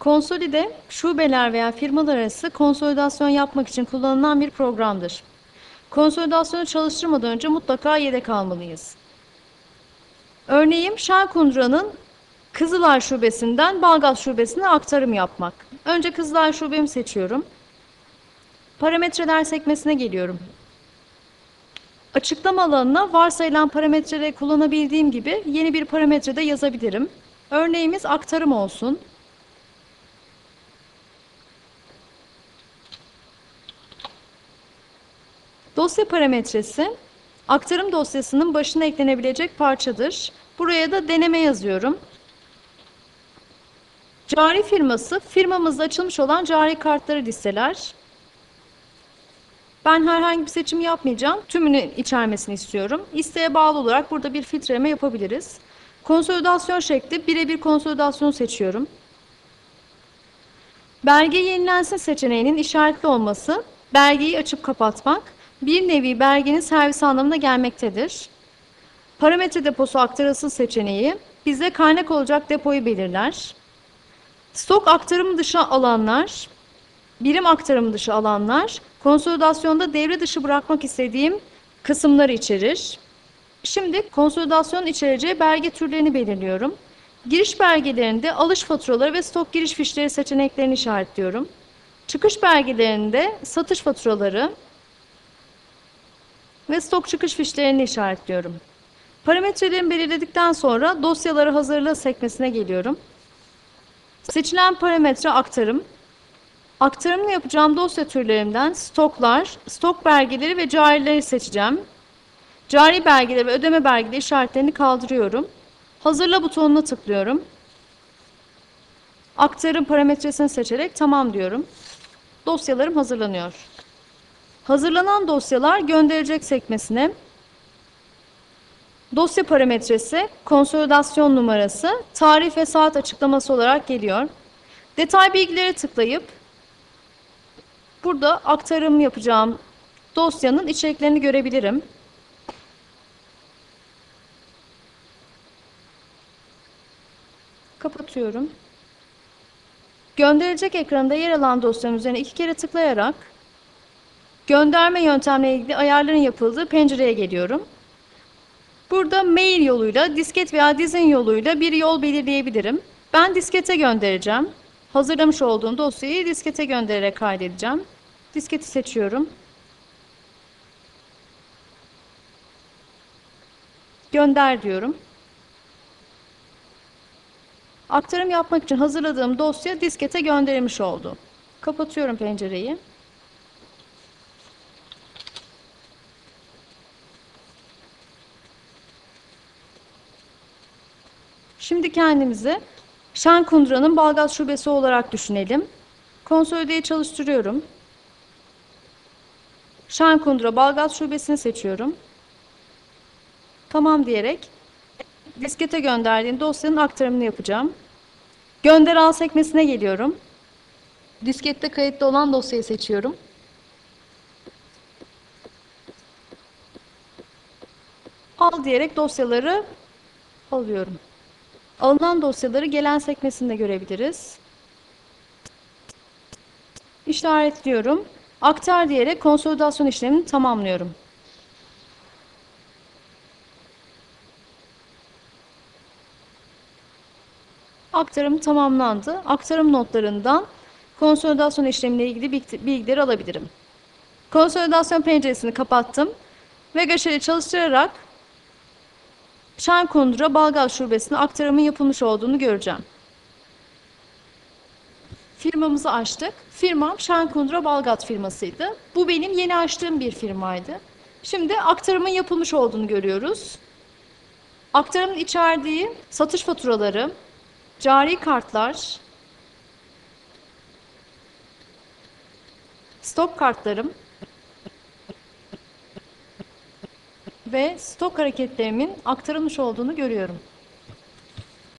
Konsolide, şubeler veya firmalar arası konsolidasyon yapmak için kullanılan bir programdır. Konsolidasyonu çalıştırmadan önce mutlaka yedek almalıyız. Örneğin Şarkundura'nın Kızılay Şubesi'nden Balgaz Şubesi'ne aktarım yapmak. Önce Kızılay Şubemi seçiyorum. Parametreler sekmesine geliyorum. Açıklama alanına varsayılan parametreleri kullanabildiğim gibi yeni bir parametre de yazabilirim. Örneğimiz aktarım olsun. Dosya parametresi aktarım dosyasının başına eklenebilecek parçadır. Buraya da deneme yazıyorum. Cari firması firmamızda açılmış olan cari kartları listeler. Ben herhangi bir seçim yapmayacağım. Tümünü içermesini istiyorum. İsteğe bağlı olarak burada bir filtreleme yapabiliriz. Konsolidasyon şekli birebir konsolidasyonu seçiyorum. Belge yenilensin seçeneğinin işaretli olması, belgeyi açıp kapatmak, bir nevi belgenin servis anlamına gelmektedir. Parametre deposu aktarılsın seçeneği bize kaynak olacak depoyu belirler. Stok aktarımı dışı alanlar, birim aktarımı dışı alanlar, konsolidasyonda devre dışı bırakmak istediğim kısımları içerir. Şimdi konsolidasyon içereceği belge türlerini belirliyorum. Giriş belgelerinde alış faturaları ve stok giriş fişleri seçeneklerini işaretliyorum. Çıkış belgelerinde satış faturaları ve stok çıkış fişlerini işaretliyorum. Parametrelerimi belirledikten sonra dosyaları hazırla sekmesine geliyorum. Seçilen parametre aktarım. Aktarımını yapacağım dosya türlerimden stoklar, stok belgeleri ve carileri seçeceğim. Cari belgeleri ve ödeme belgeleri işaretlerini kaldırıyorum. Hazırla butonuna tıklıyorum. Aktarım parametresini seçerek tamam diyorum. Dosyalarım hazırlanıyor. Hazırlanan dosyalar gönderilecek sekmesine dosya parametresi, konsolidasyon numarası, tarih ve saat açıklaması olarak geliyor. Detay bilgileri tıklayıp burada aktarım yapacağım dosyanın içeriklerini görebilirim. Kapatıyorum. Gönderilecek ekranda yer alan dosyanın üzerine iki kere tıklayarak gönderme yöntemle ilgili ayarların yapıldığı pencereye geliyorum. Burada mail yoluyla, disket veya dizin yoluyla bir yol belirleyebilirim. Ben diskete göndereceğim. Hazırlamış olduğum dosyayı diskete göndererek kaydedeceğim. Disketi seçiyorum. Gönder diyorum. Aktarım yapmak için hazırladığım dosya diskete gönderilmiş oldu. Kapatıyorum pencereyi. Şimdi kendimizi Şenkundra'nın Balgaz Şubesi olarak düşünelim. Konsolideyi çalıştırıyorum. Şenkundra Balgaz Şubesi'ni seçiyorum. Tamam diyerek diskete gönderdiğim dosyanın aktarımını yapacağım. Gönder al sekmesine geliyorum. Diskette kayıtlı olan dosyayı seçiyorum. Al diyerek dosyaları alıyorum. Alınan dosyaları gelen sekmesinde görebiliriz. İşaretliyorum. Aktar diyerek konsolidasyon işlemini tamamlıyorum. Aktarım tamamlandı. Aktarım notlarından konsolidasyon işlemiyle ilgili bilgileri alabilirim. Konsolidasyon penceresini kapattım. Vega Shell'i çalıştırarak Şenkundura Balgaz Şubesi'ne aktarımın yapılmış olduğunu göreceğim. Firmamızı açtık. Firmam Şenkundura Balgat firmasıydı. Bu benim yeni açtığım bir firmaydı. Şimdi aktarımın yapılmış olduğunu görüyoruz. Aktarımın içerdiği satış faturaları, cari kartlar, stok kartlarım ve stok hareketlerimin aktarılmış olduğunu görüyorum.